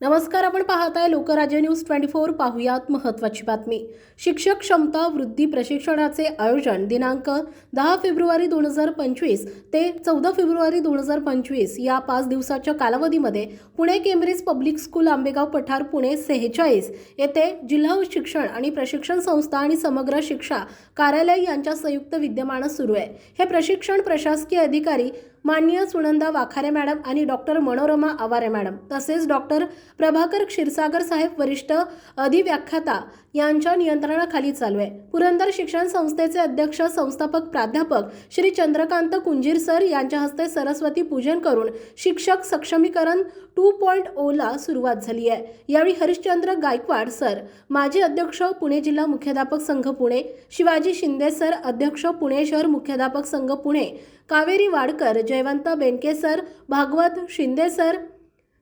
नमस्कार आपण पाहताय लोकराज्य न्यूज ट्वेंटी फोर. पाहुयात महत्त्वाची बातमी. शिक्षक क्षमता वृद्धी प्रशिक्षणाचे आयोजन दिनांक दहा फेब्रुवारी दोन हजार पंचवीस ते चौदा फेब्रुवारी दोन हजार पंचवीस या पाच दिवसाच्या कालावधीमध्ये Pune Cambridge public school Ambegaon Pathar Pune सेहेचाळीस येथे जिल्हा शिक्षण आणि प्रशिक्षण संस्था आणि समग्र शिक्षा कार्यालय यांच्या संयुक्त विद्यमानं सुरू आहे. हे प्रशिक्षण प्रशासकीय अधिकारी माननीय सुनंदा वाखारे मॅडम आणि डॉक्टर मनोरमा आवारे मॅडम तसेच डॉक्टर प्रभाकर क्षीरसागर साहेब वरिष्ठ अधिव्याख्याता यांच्या नियंत्रणाखाली चालू आहे. पुरंदर शिक्षण संस्थेचे अध्यक्ष संस्थापक प्राध्यापक श्री चंद्रकांत कुंजीर सर यांच्या हस्ते सरस्वती पूजन करून शिक्षक सक्षमीकरण टू पॉईंट ओला सुरुवात झाली आहे. यावेळी हरिश्चंद्र गायकवाड सर माजी अध्यक्ष पुणे जिल्हा मुख्याध्यापक संघ पुणे शिवाजी शिंदे सर अध्यक्ष पुणे शहर मुख्याध्यापक संघ पुणे कावेरी वाडकर जयवंत बेनके सर भागवत शिंदे सर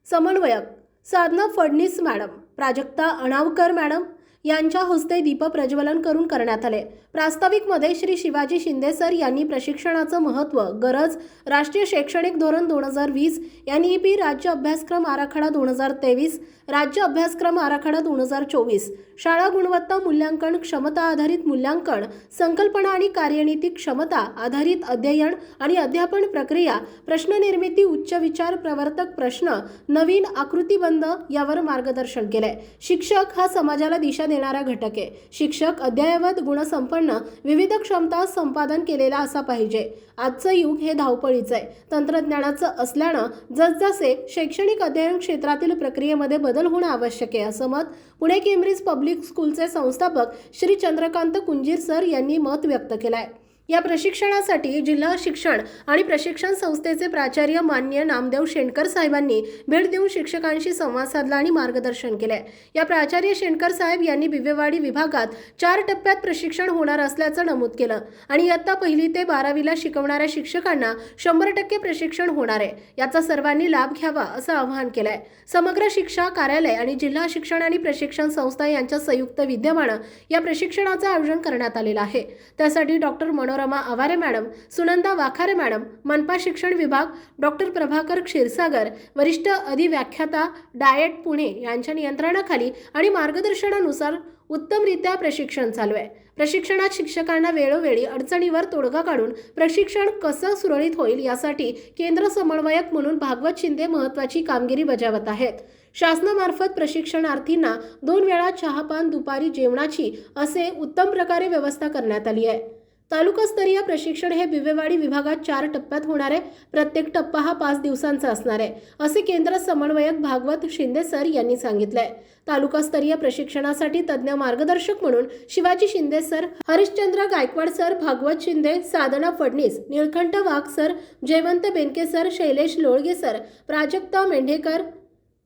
समन्वयक साधना फडणीस मॅडम प्राजक्ता अणावकर मॅडम यांच्या हस्ते दीप प्रज्वलन करून करण्यात आले. प्रास्ताविकमध्ये श्री शिवाजी शिंदे सर यांनी प्रशिक्षणाचं महत्त्व गरज राष्ट्रीय शैक्षणिक धोरण दोन हजार वीस एन ई पी राज्य अभ्यासक्रम आराखडा दोन हजार तेवीस राज्य अभ्यासक्रम आराखडा दोन हजार चोवीस शाळा गुणवत्ता मूल्यांकन क्षमता आधारित मूल्यांकन संकल्पना आणि कार्यनीती क्षमता आधारित अध्ययन आणि अध्यापन प्रक्रिया प्रश्न निर्मिती उच्च विचार प्रवर्तक प्रश्न नवीन आकृतीबंध यावर मार्गदर्शन केलंय. शिक्षक हा समाजाला दिशा देणारा घटक आहे. शिक्षक अद्ययावत गुणसंपन्न विविध क्षमता संपादन केलेला असा पाहिजे. आजचं युग हे धावपळीचं आहे. तंत्रज्ञानाचं असल्यानं जसजसे शैक्षणिक अध्ययन क्षेत्रातील प्रक्रियेमध्ये बदल होणं आवश्यक आहे असं मत पुणे केम्ब्रिज पब्लिक स्कूलचे संस्थापक श्री चंद्रकांत कुंजीर सर यांनी मत व्यक्त केलं आहे या प्रशिक्षणासाठी जिल्हा शिक्षण आणि प्रशिक्षण संस्थेचे प्राचार्य मान्य नामदेव शेणकर साहेबांनी भेट देऊन शिक्षकांशी संवाद साधला आणि मार्गदर्शन केले. या प्राचार्य शेणकर साहेब यांनी बिबेवाडी विभागात चार टप्प्यात प्रशिक्षण होणार असल्याचं नमूद केलं आणि इयत्ता पहिली ते बारावीला शिकवणाऱ्या शिक्षकांना शंभर टक्के प्रशिक्षण होणार आहे. याचा सर्वांनी लाभ घ्यावा असं आवाहन केलंय. समग्र शिक्षा कार्यालय आणि जिल्हा शिक्षण आणि प्रशिक्षण संस्था यांच्या संयुक्त विद्यमानं या प्रशिक्षणाचं आयोजन करण्यात आलेलं आहे. त्यासाठी doctor Manorama Aware madam Sunanda Wakhare madam मनपा शिक्षण विभाग डॉक्टर प्रभाकर क्षीरसागर वरिष्ठ अधिव्याख्याता डायट पुणे यांच्या नियंत्रणाखाली आणि मार्गदर्शनानुसार उत्तमरित्या प्रशिक्षण चालू आहे. प्रशिक्षणात शिक्षकांना वेळोवेळी अडचणीवर तोडगा काढून प्रशिक्षण कसं सुरळीत होईल यासाठी केंद्र समन्वयक म्हणून भागवत शिंदे महत्त्वाची कामगिरी बजावत आहेत. शासनामार्फत प्रशिक्षणार्थींना दोन वेळा चहापान दुपारी जेवणाची असे उत्तम प्रकारे व्यवस्था करण्यात आली आहे. तालुकास्तरीय प्रशिक्षण हे बिवेवाडी विभागात चार टप्प्यात होणार आहे. प्रत्येक टप्पा हा पाच दिवसांचा असणार आहे असे केंद्र समन्वयक भागवत शिंदे सर यांनी सांगितलंय. तालुकास्तरीय प्रशिक्षणासाठी तज्ज्ञ मार्गदर्शक म्हणून Shivaji Shinde sir Harishchandra Gaikwad sir Bhagwat Shinde Sadhana Phadnis Nilkanth Wagh sir Jaywant Benke sir Shailesh Lolge sir Prajakta Mendhekar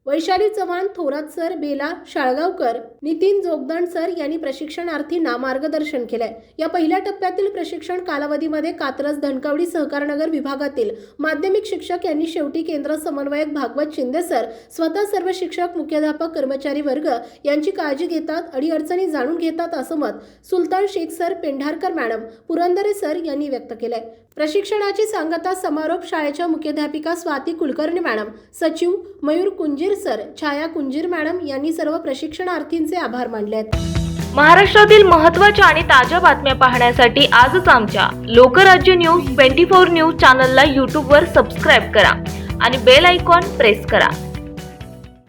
Vaishali Chavan Thorat sir Bela Shalgaonkar Nitin Jogdand sir यांनी प्रशिक्षणार्थींना मार्गदर्शन केलंय. या पहिल्या टप्प्यातील प्रशिक्षण कालावधीमध्ये कात्रज धनकवडी सहकारनगर विभागातील माध्यमिक शिक्षक यांनी शेवटी केंद्र समन्वयक भागवत शिंदे सर स्वतः सर्व शिक्षक मुख्याध्यापक कर्मचारी वर्ग यांची काळजी घेतात अडीअडचणी जाणून घेतात असं मत Sultan Shaikh sir Pendharkar madam Purandare sir यांनी व्यक्त केलंय. प्रशिक्षणाची सांगता समारोप शाळेच्या मुख्याध्यापिका स्वाती कुलकर्णी मॅडम सचिव मयूर कुंजीर सर छाया कुंजीर मॅडम यांनी सर्व प्रशिक्षणार्थींचे आभार मानले आहेत महाराष्ट्रातील महत्त्वाच्या आणि ताज्या बातम्या पाहण्यासाठी आजच आमच्या Lokrajya news twenty four news चॅनलला यूट्यूबवर सबस्क्राईब करा आणि बेल आयकॉन प्रेस करा.